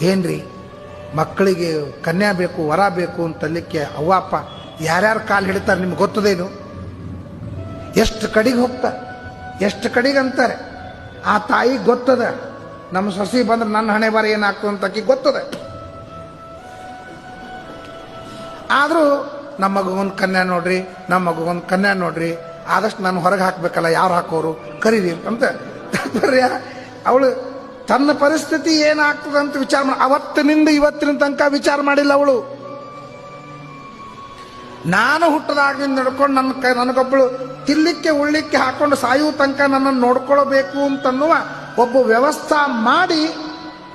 ಏನ್ರಿ? ಮಕ್ಕಳಿಗೆ ಕನ್ಯಾ ಬೇಕು, ವರ ಬೇಕು ಅಂತಲ್ಲಿಕ್ಕೆ ಅವ್ವಪ್ಪ ಯಾರ್ಯಾರು ಕಾಲು ಹಿಡಿತಾರೆ ನಿಮ್ಗೆ ಗೊತ್ತದೇನು? ಎಷ್ಟು ಕಡೆಗೆ ಹೋಗ್ತಾರೆ ಎಷ್ಟು ಕಡೆಗೆ ಅಂತಾರೆ? ಆ ತಾಯಿ ಗೊತ್ತದ? ನಮ್ಮ ಸೊಸಿ ಬಂದ್ರೆ ನನ್ನ ಹಣೆ ಬಾರಿ ಏನಾಗ್ತದೆ ಅಂತ ಆಕಿ ಗೊತ್ತದ? ಆದರೂ ನಮ್ಮ ಮಗುಗೊಂದು ಕನ್ಯಾ ನೋಡ್ರಿ, ನಮ್ಮ ಮಗುಗೊಂದು ಕನ್ಯಾ ನೋಡ್ರಿ, ಆದಷ್ಟು ನಾನು ಹೊರಗೆ ಹಾಕ್ಬೇಕಲ್ಲ, ಯಾರು ಹಾಕೋರು? ಕರೀರಿ ಅಂತ. ಅವಳು ತನ್ನ ಪರಿಸ್ಥಿತಿ ಏನಾಗ್ತದೆ ಅಂತ ವಿಚಾರ ಮಾಡಿ ಅವತ್ತಿನಿಂದ ಇವತ್ತಿನ ತನಕ ವಿಚಾರ ಮಾಡಿಲ್ಲ ಅವಳು. ನಾನು ಹುಟ್ಟದಾಗಿಂದ ನಡ್ಕೊಂಡು ನನ್ನ ಕೈ ನನಗೊಬ್ಬಳು ತಿಲ್ಲಿಕ್ಕೆ ಉಳ್ಳಿಕ್ಕೆ ಹಾಕೊಂಡು ಸಾಯುವ ತನಕ ನನ್ನನ್ನು ನೋಡ್ಕೊಳ್ಬೇಕು ಅಂತನ್ನುವ ಒಬ್ಬ ವ್ಯವಸ್ಥಾ ಮಾಡಿ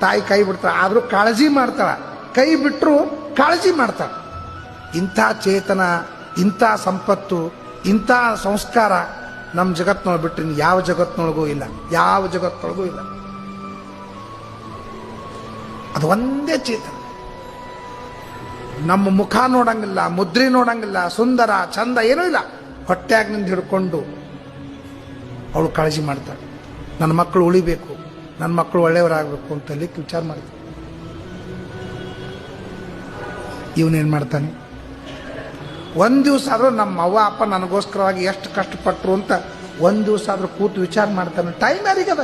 ತಾಯಿ ಕೈ ಬಿಡ್ತಾಳೆ. ಆದರೂ ಕಾಳಜಿ ಮಾಡ್ತಾಳ. ಕೈ ಬಿಟ್ಟರು ಕಾಳಜಿ ಮಾಡ್ತಾಳ. ಇಂಥ ಚೇತನ, ಇಂಥ ಸಂಪತ್ತು, ಇಂಥ ಸಂಸ್ಕಾರ ನಮ್ಮ ಜಗತ್ನೊಳಗೆ ಬಿಟ್ಟರೆ ಯಾವ ಜಗತ್ತಿನೊಳಗೂ ಇಲ್ಲ. ಯಾವ ಜಗತ್ತಿನೊಳಗೂ ಇಲ್ಲ. ಅದು ಒಂದೇ ಚೇತನ. ನಮ್ಮ ಮುಖ ನೋಡಂಗಿಲ್ಲ, ಮುದ್ರೆ ನೋಡಂಗಿಲ್ಲ, ಸುಂದರ, ಚಂದ ಏನೂ ಇಲ್ಲ. ಹೊಟ್ಟ್ಯಾಗ ನಿಂದು ಹಿಡ್ಕೊಂಡು ಅವಳು ಕಾಳಜಿ ಮಾಡ್ತಾಳೆ. ನನ್ನ ಮಕ್ಕಳು ಉಳಿಬೇಕು, ನನ್ನ ಮಕ್ಕಳು ಒಳ್ಳೆಯವರಾಗಬೇಕು ಅಂತ ಹೇಳಿಕ್ಕೆ ವಿಚಾರ ಮಾಡ್ತಾಳೆ. ಇವನೇನು ಮಾಡ್ತಾನೆ? ಒಂದು ದಿವಸ ಆದರೂ ನಮ್ಮ ಅವ್ವ, ಅಪ್ಪ ನನಗೋಸ್ಕರವಾಗಿ ಎಷ್ಟು ಕಷ್ಟಪಟ್ಟರು ಅಂತ ಒಂದು ದಿವಸ ಆದರೂ ಕೂತು ವಿಚಾರ ಮಾಡ್ತಾನೆ. ಟೈಮ್ ಯಾರಿಗದ?